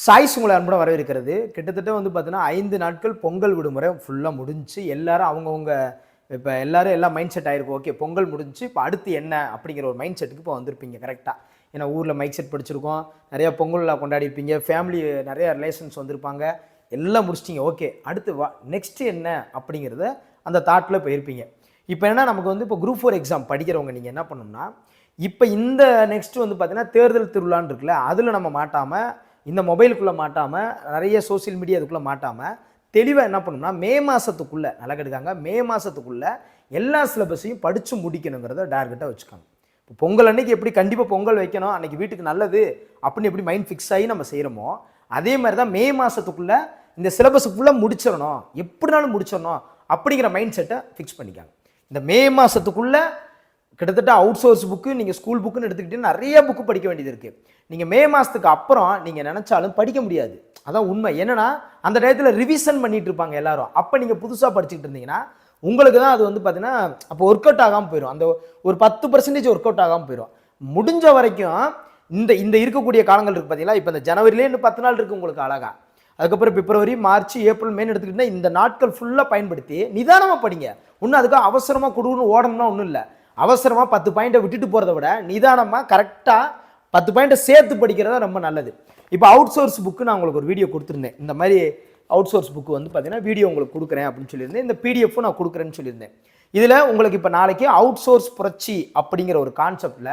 Choice உங்களை அன்புடன் வரவேற்கிறது. கிட்டத்தட்ட வந்து பார்த்தீங்கன்னா ஐந்து நாட்கள் பொங்கல் விடுமுறை ஃபுல்லாக முடிஞ்சு எல்லாரும் அவங்கவுங்க இப்போ எல்லாரும் எல்லாம் மைண்ட் செட் ஆயிருக்கும். ஓகே பொங்கல் முடிஞ்சு இப்போ அடுத்து என்ன அப்படிங்கிற ஒரு மைண்ட் செட்டுக்கு இப்போ வந்திருப்பீங்க கரெக்டாக ஏன்னா ஊரில் மைக் செட் படிச்சிருக்கோம். நிறையா பொங்கல்லாம் கொண்டாடிருப்பீங்க. ஃபேமிலி நிறைய ரிலேஷன்ஸ் வந்திருப்பாங்க. எல்லாம் முடிச்சிட்டிங்க ஓகே அடுத்து வா நெக்ஸ்ட்டு என்ன அப்படிங்கிறத அந்த தாட்டில் போயிருப்பீங்க. இப்போ என்ன நமக்கு வந்து இப்போ குரூப் ஃபோர் எக்ஸாம் படிக்கிறவங்க நீங்கள் என்ன பண்ணணும்னா இப்போ இந்த நெக்ஸ்ட் வந்து பார்த்தீங்கன்னா தேர்தல் திருவிழான்னு இருக்குல்ல அதில் நம்ம மாட்டாமல் இந்த மொபைலுக்குள்ளே மாட்டாமல் நிறைய சோஷியல் மீடியா அதுக்குள்ளே மாட்டாமல் தெளிவாக என்ன பண்ணணும்னா மே மாதத்துக்குள்ளே நல்லா கெடுக்காங்க. மே மாதத்துக்குள்ளே எல்லா சிலபஸையும் படித்து முடிக்கணுங்கிறத டார்கெட்டாக வச்சுக்காங்க இப்போ பொங்கல் அன்னைக்கு எப்படி கண்டிப்பாக பொங்கல் வைக்கணும் அன்றைக்கி வீட்டுக்கு நல்லது அப்படின்னு எப்படி மைண்ட் ஃபிக்ஸ் ஆகி நம்ம செய்கிறோமோ அதே மாதிரி தான் மே மாதத்துக்குள்ளே இந்த சிலபஸ் ஃபுல்லாக முடிச்சிடணும். எப்படினாலும் முடிச்சிடணும் அப்படிங்கிற மைண்ட் செட்டை ஃபிக்ஸ் பண்ணிக்காங்க. இந்த மே மாதத்துக்குள்ளே கிட்டத்தட்ட அவுட் சோர்ஸ் புக்கு நீங்கள் ஸ்கூல் புக்குன்னு எடுத்துக்கிட்டு நிறைய புக்கு படிக்க வேண்டியது இருக்குது நீங்கள் மே மாதத்துக்கு அப்புறம் நீங்கள் நினச்சாலும் படிக்க முடியாது. அதான் உண்மை. என்னென்னா அந்த டயத்தில் ரிவிஷன் பண்ணிகிட்டு இருப்பாங்க எல்லாரும். அப்போ நீங்கள் புதுசாக படிச்சுக்கிட்டு இருந்தீங்கன்னா உங்களுக்கு தான் அது வந்து பார்த்தீங்கன்னா அப்போ ஒர்க் அவுட் ஆகாமல் போயிடும் அந்த ஒரு பத்து பர்சன்டேஜ் ஒர்க் அவுட் ஆகாமல் போயிடும் முடிஞ்ச வரைக்கும் இந்த இந்த இருக்கக்கூடிய காலங்கள் இருக்குது பார்த்தீங்களா இப்போ இந்த ஜனவரிலே இன்னும் பத்து நாள் இருக்குது உங்களுக்கு அழகாக அதுக்கப்புறம் பிப்ரவரி மார்ச் ஏப்ரல் மேன்னு எடுத்துக்கிட்டிங்கன்னா இந்த நாட்கள் ஃபுல்லாக பயன்படுத்தி நிதானமாக படிங்க. ஒன்றும் அதுக்கு அவசரமாக கொடுன்னு ஓடணும்னா ஒன்றும் இல்லை. அவசரமாக பத்து பாயிண்ட்டை விட்டுட்டு போகிறத விட நிதானமாக கரெக்டாக பத்து பாயிண்ட்டை சேர்த்து படிக்கிறது தான் ரொம்ப நல்லது. இப்போ அவுட் சோர்ஸ் புக்கு நான் உங்களுக்கு ஒரு வீடியோ கொடுத்துருந்தேன். இந்த மாதிரி அவுட் சோர்ஸ் புக்கு வந்து பார்த்தீங்கன்னா வீடியோ உங்களுக்கு கொடுக்குறேன் அப்படின்னு சொல்லியிருந்தேன். இந்த பிடிஎஃப்பும் நான் கொடுக்குறேன்னு சொல்லியிருந்தேன். இதில் உங்களுக்கு இப்போ நாளைக்கு அவுட் சோர்ஸ் புரட்சி அப்படிங்கிற ஒரு கான்செப்டில்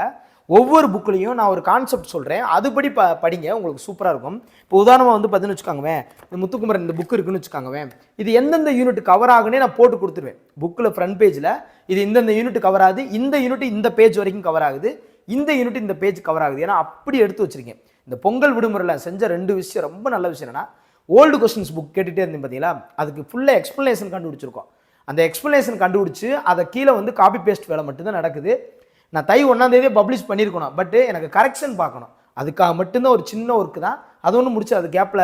ஒவ்வொரு புக்லேயும் நான் ஒரு கான்செப்ட் சொல்கிறேன் அதுபடி ப படிங்க உங்களுக்கு சூப்பராக இருக்கும். இப்போ உதாரணமாக வந்து பார்த்தீங்கன்னு வச்சுக்கோங்கவேன் இந்த முத்துக்குமரன் இந்த புக் இருக்குன்னு வச்சுக்காங்கவேன் இது எந்தெந்த யூனிட் கவர் ஆகுனே நான் போட்டு கொடுத்துருவேன். புக்கில் ஃப்ரண்ட் பேஜில் இது இந்தந்த யூனிட் கவர் ஆகுது இந்த யூனிட் இந்த பேஜ் வரைக்கும் கவர் ஆகுது இந்த யூனிட் இந்த பேஜ் கவர் ஆகுது. ஏன்னா அப்படி எடுத்து வச்சுருக்கேன். இந்த பொங்கல் விடுமுறையில் செஞ்ச ரெண்டு விஷயம் ரொம்ப நல்ல விஷயம் என்னென்னா ஓல்டு கொஸ்டின்ஸ் புக் கேட்டுகிட்டே இருந்தேன் பார்த்தீங்களா? அதுக்கு ஃபுல்லாக எக்ஸ்ப்ளனேஷன் கண்டுபிடிச்சிருக்கோம். அந்த எக்ஸ்ப்ளனேஷன் கண்டுபிடிச்சி அதை கீழே வந்து காப்பி பேஸ்ட் வேலை மட்டும்தான் நடக்குது. நான் தை ஒன்றாந்தேதியே பப்ளிஷ் பண்ணியிருக்கணும் பட்டு எனக்கு கரெக்ஷன் பார்க்கணும். அதுக்காக மட்டும்தான் ஒரு சின்ன ஒர்க்கு தான். அது ஒன்று முடிச்சு அது கேப்பில்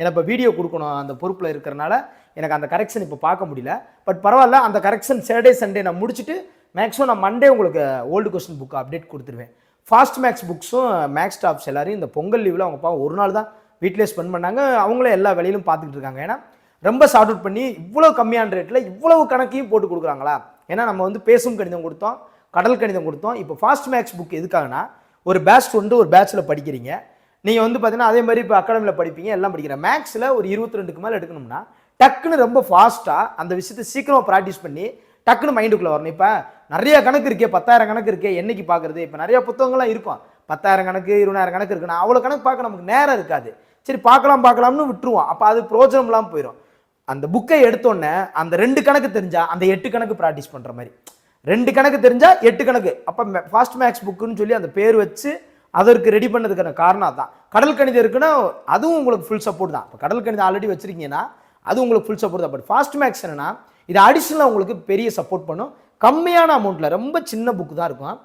எனக்கு இப்போ வீடியோ கொடுக்கணும் அந்த பொறுப்பில் இருக்கிறனால எனக்கு அந்த கரெக்ஷன் இப்போ பார்க்க முடியல. பட் பரவாயில்ல அந்த கரெக்ஷன் சேட்டர்டே சண்டே நான் முடிச்சுட்டு மேக்ஸிமம் நான் மண்டே உங்களுக்கு ஓல்டு கொஸ்டின் புக்கு அப்டேட் கொடுத்துருவேன். ஃபாஸ்ட் மேக்ஸ் புக்ஸும் மேக்ஸ் ஸ்டாஃப்ஸ் எல்லாரையும் இந்த பொங்கல் லீவில் அவங்க பாவம் ஒரு நாள் தான் வீட்டிலே ஸ்பெண்ட் பண்ணாங்க. அவங்களே எல்லா வேலையிலும் பார்த்துக்கிட்டு இருக்காங்க. ஏன்னா ரொம்ப ஷார்ட் அவுட் பண்ணி இவ்வளோ கம்மியான ரேட்டில் இவ்வளவு கணக்கையும் போட்டு கொடுக்குறாங்களா? ஏன்னா நம்ம வந்து பேசும் கணிதம் கொடுத்தோம். கடல் கணிதம் கொடுத்தோம். இப்போ ஃபாஸ்ட் மேக்ஸ் புக் எதுக்காகனா ஒரு பேட்ச் ஒன்று ஒரு பேட்சில் படிக்கிறீங்க. நீங்கள் வந்து பார்த்தீங்கன்னா அதே மாதிரி இப்போ அகாடமியில் படிப்பீங்க எல்லாம் படிக்கிறேன் மேக்ஸில் ஒரு இருபத்தி ரெண்டுக்கு மேலே எடுக்கணும்னா டக்குன்னு ரொம்ப ஃபாஸ்ட்டாக அந்த விஷயத்தை சீக்கிரமாக ப்ராக்டிஸ் பண்ணி டக்குன்னு மைண்டுக்குள்ளே வரணும். இப்போ நிறைய கணக்கு இருக்கே பத்தாயிரம் கணக்கு இருக்கே என்னைக்கு பார்க்குறது இப்போ நிறைய புத்தகங்கள்லாம் இருக்கும். பத்தாயிரம் கணக்கு இருபதாயிரம் கணக்கு இருக்குன்னா அவ்வளோ கணக்கு பார்க்க நமக்கு நேரம் இருக்காது. சரி பார்க்கலாம் பார்க்கலாம்னு விட்டுருவோம். அப்போ அது பிரோஜனம் இல்லாமல் போயிடும் அந்த புக்கை எடுத்தோடனே அந்த ரெண்டு கணக்கு தெரிஞ்சால் அந்த எட்டு கணக்கு ப்ராக்டிஸ் பண்ணுற மாதிரி. ரெண்டு கணக்கு தெரிஞ்சால் எட்டு கணக்கு. அப்போ ஃபாஸ்ட் மேக்ஸ் புக்குன்னு சொல்லி அந்த பேர் வச்சு அதற்கு ரெடி பண்ணதுக்கான காரணம் தான் கடல் கணிதம் இருக்குன்னா அதுவும் உங்களுக்கு ஃபுல் சப்போர்ட் தான். இப்போ கடல் கணிதம் ஆல்ரெடி வச்சிருக்கீங்கன்னா அது உங்களுக்கு ஃபுல் சப்போர்ட் தான். பட் ஃபாஸ்ட் மேக்ஸ் என்னென்னா இது அடிஷ்னலாக உங்களுக்கு பெரிய சப்போர்ட் பண்ணும். கம்மியான அமௌண்ட்டில் ரொம்ப சின்ன புக்கு தான் இருக்கும்.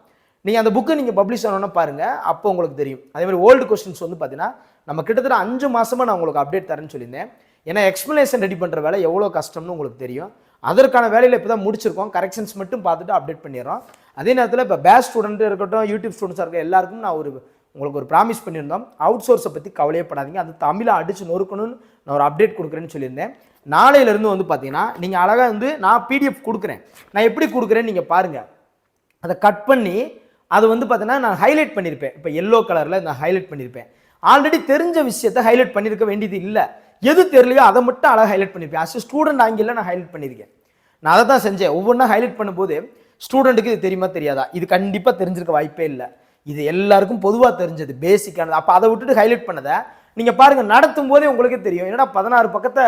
நீங்கள் அந்த புக்கை நீங்கள் பப்ளிஷ் ஆனோன்னு பாருங்கள் அப்போ உங்களுக்கு தெரியும். அதே மாதிரி ஓல்டு கொஸ்டின்ஸ் வந்து பார்த்தீங்கன்னா நம்ம கிட்டத்தட்ட அஞ்சு மாதமாக நான் உங்களுக்கு அப்டேட் தரேன்னு சொல்லியிருந்தேன். ஏன்னா எக்ஸ்ப்ளனேஷன் ரெடி பண்ணுற வேலை எவ்வளோ கஷ்டம்னு உங்களுக்கு தெரியும். அதற்கான வேலையில் இப்போ தான் முடிச்சிருக்கோம். கரெக்ஷன்ஸ் மட்டும் பார்த்துட்டு அப்டேட் பண்ணிடுறோம். அதே நேரத்தில் இப்போ பேஸ் ஸ்டூடெண்ட் இருக்கட்டும் யூடியூப் ஸ்டூடெண்ட்ஸாக இருக்க எல்லாருக்கும் நான் ஒரு உங்களுக்கு ஒரு ப்ராமிஸ் பண்ணியிருந்தோம். அவுட் சோர்ஸை பற்றி கவலையப்படாதீங்க அது தமிழை அடித்து நொறுக்கணும்னு நான் ஒரு அப்டேட் கொடுக்குறேன்னு சொல்லியிருந்தேன். நாளையிலேருந்து வந்து பார்த்தீங்கன்னா நீங்கள் அழகாக வந்து நான் பிடிஎஃப் கொடுக்குறேன். நான் எப்படி கொடுக்குறேன்னு நீங்கள் பாருங்கள் அதை கட் பண்ணி அது வந்து பார்த்தீங்கன்னா நான் ஹைலைட் பண்ணியிருப்பேன். இப்போ எல்லோ கலரில் நான் ஹைலைட் பண்ணியிருப்பேன். ஆல்ரெடி தெரிஞ்ச விஷயத்தை ஹைலைட் பண்ணியிருக்க வேண்டியது இல்லை. எது தெரியலையோ அதை மட்டும் அழகாக ஹைலைட் பண்ணியிருப்பேன் ஆஸ் ஸ்டூடெண்ட் ஆங்கில நான் ஹைலைட் பண்ணியிருக்கேன் நான் அதை தான் செஞ்சேன். ஒவ்வொன்றா ஹைலைட் பண்ணும்போது ஸ்டூடெண்ட்டுக்கு இது தெரியுமா தெரியாதா? இது கண்டிப்பாக தெரிஞ்சிருக்க வாய்ப்பே இல்லை. இது எல்லாருக்கும் பொதுவாக தெரிஞ்சது பேசிக்கானது அப்போ அதை விட்டுட்டு ஹைலைட் பண்ணதை நீங்கள் பாருங்கள் நடத்தும் போதே உங்களுக்கே தெரியும். என்னடா பதினாறு பக்கத்தை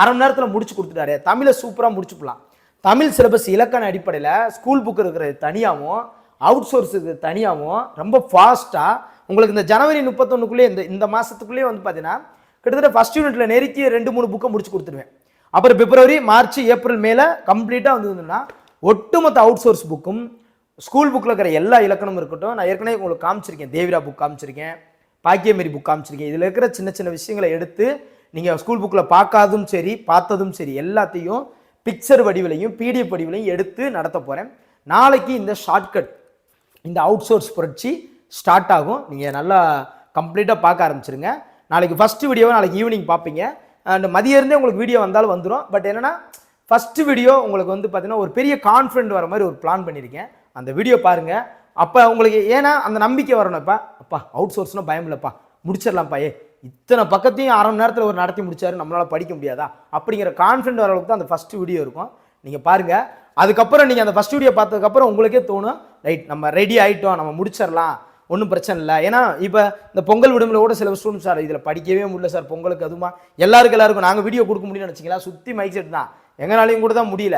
அரை மணி நேரத்தில் முடிச்சு கொடுத்துட்டாரு. தமிழை சூப்பராக முடிச்சுக்கலாம் தமிழ் சிலபஸ் இலக்கண அடிப்படையில் ஸ்கூல் புக் இருக்கிறது தனியாகவும் அவுட் சோர்ஸ் இருக்கிறது தனியாகவும் ரொம்ப ஃபாஸ்ட்டாக உங்களுக்கு இந்த ஜனவரி முப்பத்தொன்னுக்குள்ளேயே இந்த இந்த மாதத்துக்குள்ளேயே வந்து பார்த்தீங்கன்னா கிட்டத்தட்ட ஃபஸ்ட் யூனிட்ல நெருக்கி ரெண்டு மூணு புக்கை முடிச்சு கொடுத்துருவேன். அப்புறம் பிப்ரவரி மார்ச் ஏப்ரல் மேலே கம்ப்ளீட்டாக வந்ததுன்னா ஒட்டுமொத்த அவுட் சோர்ஸ் புக்கும் ஸ்கூல் புக்கில் இருக்கிற எல்லா இலக்கணமும் இருக்கட்டும் நான் ஏற்கனவே உங்களுக்கு காமிச்சிருக்கேன். தேவிரா புக் காமிச்சிருக்கேன் பாக்கியமேரி புக் காமிச்சிருக்கேன். இதில் இருக்கிற சின்ன சின்ன விஷயங்களை எடுத்து நீங்கள் ஸ்கூல் புக்கில் பார்க்காதும் சரி பார்த்ததும் சரி எல்லாத்தையும் பிக்சர் வடிவிலையும் பிடிஎஃப் வடிவிலையும் எடுத்து நடத்த போகிறேன் நாளைக்கு இந்த ஷார்ட்கட் இந்த அவுட் சோர்ஸ் புரட்சி ஸ்டார்ட் ஆகும். நீங்கள் நல்லா கம்ப்ளீட்டாக பார்க்க ஆரம்பிச்சிருங்க. நாளைக்கு ஃபஸ்ட்டு வீடியோவை நாளைக்கு ஈவினிங் பார்ப்பீங்க. அண்ட் மதியம் இருந்தே உங்களுக்கு வீடியோ வந்தாலும் வந்துடும் பட் என்னென்னா ஃபஸ்ட்டு வீடியோ உங்களுக்கு வந்து பார்த்தீங்கன்னா ஒரு பெரிய கான்ஃபிடென்ட் வர மாதிரி ஒரு பிளான் பண்ணியிருக்கேன் அந்த வீடியோ பாருங்கள் அப்போ உங்களுக்கு ஏன்னா அந்த நம்பிக்கை வரணும் இப்போ. அப்பா அவுட் சோர்ஸ்னா பயம் இல்லைப்பா. முடிச்சிடலாம்ப்பா ஏ இத்தனை பக்கத்தையும் அரை மணி நேரத்தில் ஒரு நடத்தி முடிச்சாரு. நம்மளால் படிக்க முடியாதா? அப்படிங்கிற கான்ஃபிடென்ட் வர அளவுக்கு தான் அந்த ஃபஸ்ட்டு வீடியோ இருக்கும். நீங்கள் பாருங்கள் அதுக்கப்புறம் நீங்கள் அந்த ஃபர்ஸ்ட் வீடியோ பார்த்ததுக்கப்புறம் உங்களுக்கே தோணும். ரைட் நம்ம ரெடி ஆகிட்டோம் நம்ம முடிச்சிடலாம். ஒன்றும் பிரச்சனை இல்லை. ஏன்னா இப்போ இந்த பொங்கல் விடுமுறை கூட சில ஸ்டூடெண்ட்ஸ் சார் இதில் படிக்கவே முடியல சார். பொங்கலுக்கு அதுமா எல்லாருக்கும் எல்லாருக்கும் நாங்கள் வீடியோ கொடுக்க முடியும்னு நினச்சிங்களா? சுற்றி மைக் செட் தான். எங்கனாலையும் கூட தான் முடியல.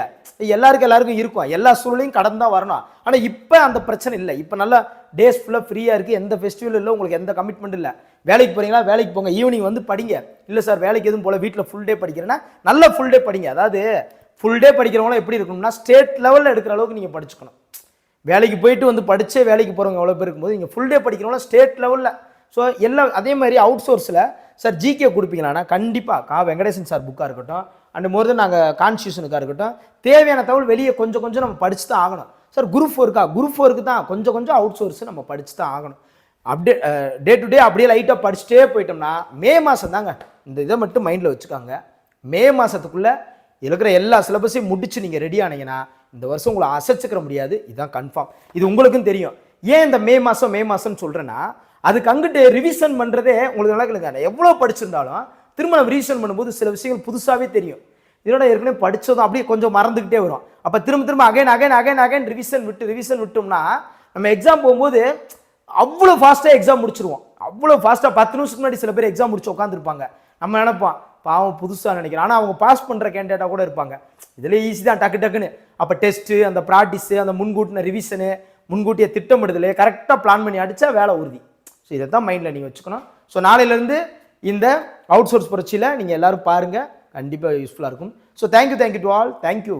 எல்லாருக்கும் எல்லாருக்கும் இருக்கும். எல்லா சூழலையும் கடந்து தான் வரணும். ஆனால் இப்போ அந்த பிரச்சனை இல்லை. இப்போ நல்லா டேஸ் ஃபுல்லாக ஃப்ரீயாக இருக்குது எந்த ஃபெஸ்டிவல் இல்லை உங்களுக்கு எந்த கமிட்மெண்ட் இல்லை. வேலைக்கு போகிறீங்களா வேலைக்கு போங்க. ஈவினிங் வந்து படிங்க. இல்லை சார் வேலைக்கு எதுவும் போல வீட்டில் ஃபுல் டே படிக்கிறேன்னா நல்லா ஃபுல் டே படிங்க. அதாவது ஃபுல் டே படிக்கிறவங்களாம் எப்படி இருக்கணும்னா ஸ்டேட் லெவலில் எடுக்கிற அளவுக்கு நீங்கள் படிச்சுக்கணும். வேலைக்கு போயிட்டு வந்து படித்தே வேலைக்கு போகிறவங்க எவ்வளோ பேர் இருக்கும்போது நீங்கள் ஃபுல் டே படிக்கிறவங்கள ஸ்டேட் லெவலில் ஸோ எல்லாம் அதே மாதிரி அவுட் சோர்ஸில் சார் ஜிகே கொடுப்பீங்களாண்ணா? கண்டிப்பாக கா. வெங்கடேசன் சார் புக்காக இருக்கட்டும் அண்ட் மோர் தென் நாங்கள் கான்ஸ்டியூஷனுக்காக இருக்கட்டும் தேவையான தகவல் வெளியே கொஞ்சம் கொஞ்சம் நம்ம படித்து தான் ஆகணும். சார் குரூப் ஃபோருக்கா குரூப் ஃபோருக்கு தான் கொஞ்சம் கொஞ்சம் அவுட் சோர்ஸ் நம்ம படித்து தான் ஆகணும். அப்டே டே டு டே அப்படியே லைட்டாக படிச்சுட்டே போயிட்டோம்னா மே மாதம் தாங்க. இந்த இதை மட்டும் மைண்டில் வச்சுக்கோங்க. மே மாதத்துக்குள்ளே இருக்கிற எல்லா சிலபஸையும் முடிச்சு நீங்கள் ரெடி ஆனீங்கன்னா இந்த வருஷம் உங்களை அசைச்சிக்கிற முடியாது. இதுதான் கன்ஃபார்ம் இது உங்களுக்கும் தெரியும். ஏன் இந்த மே மாதம் மே மாதம்னு சொல்கிறேன்னா அதுக்கு அங்கிட்டு ரிவிஷன் பண்ணுறதே உங்களுக்கு நல்லா கேளுங்க. எவ்வளோ படிச்சிருந்தாலும் திரும்ப நம்ம ரிவிஷன் பண்ணும்போது சில விஷயங்கள் புதுசாகவே தெரியும். இதோட ஏற்கனவே படித்ததும் அப்படியே கொஞ்சம் மறந்துக்கிட்டே வரும். அப்போ திரும்ப திரும்ப again again again again revision விட்டு ரிவிஷன் விட்டோம்னா நம்ம எக்ஸாம் போகும்போது அவ்வளோ ஃபாஸ்ட்டாக எக்ஸாம் முடிச்சிருவோம். அவ்வளோ ஃபாஸ்ட்டாக பத்து நிமிஷத்துக்கு முன்னாடி சில பேர் எக்ஸாம் முடிச்சு உட்காந்துருப்பாங்க நம்ம நினைப்போம் பாவம் புதுசாக நினைக்கிறேன். ஆனால் அவங்க பாஸ் பண்ணுற கேண்டிடேட்டாக கூட இருப்பாங்க. இதில் ஈஸி தான் டக்கு டக்குன்னு. அப்போ டெஸ்ட்டு அந்த ப்ராக்டிஸு அந்த முன்கூட்டின ரிவிஷனு முன்கூட்டிய திட்டமிடுதல் கரெக்டாக பிளான் பண்ணி அடித்தா வேலை உறுதி. ஸோ இதை தான் மைண்டில் நீங்கள் வச்சுக்கணும். ஸோ நாளையிலேருந்து இந்த அவுட் சோர்ஸ் புரட்சியில் நீங்கள் எல்லாரும் பாருங்கள் கண்டிப்பாக யூஸ்ஃபுல்லாக இருக்கும். So thank you thank you to all thank you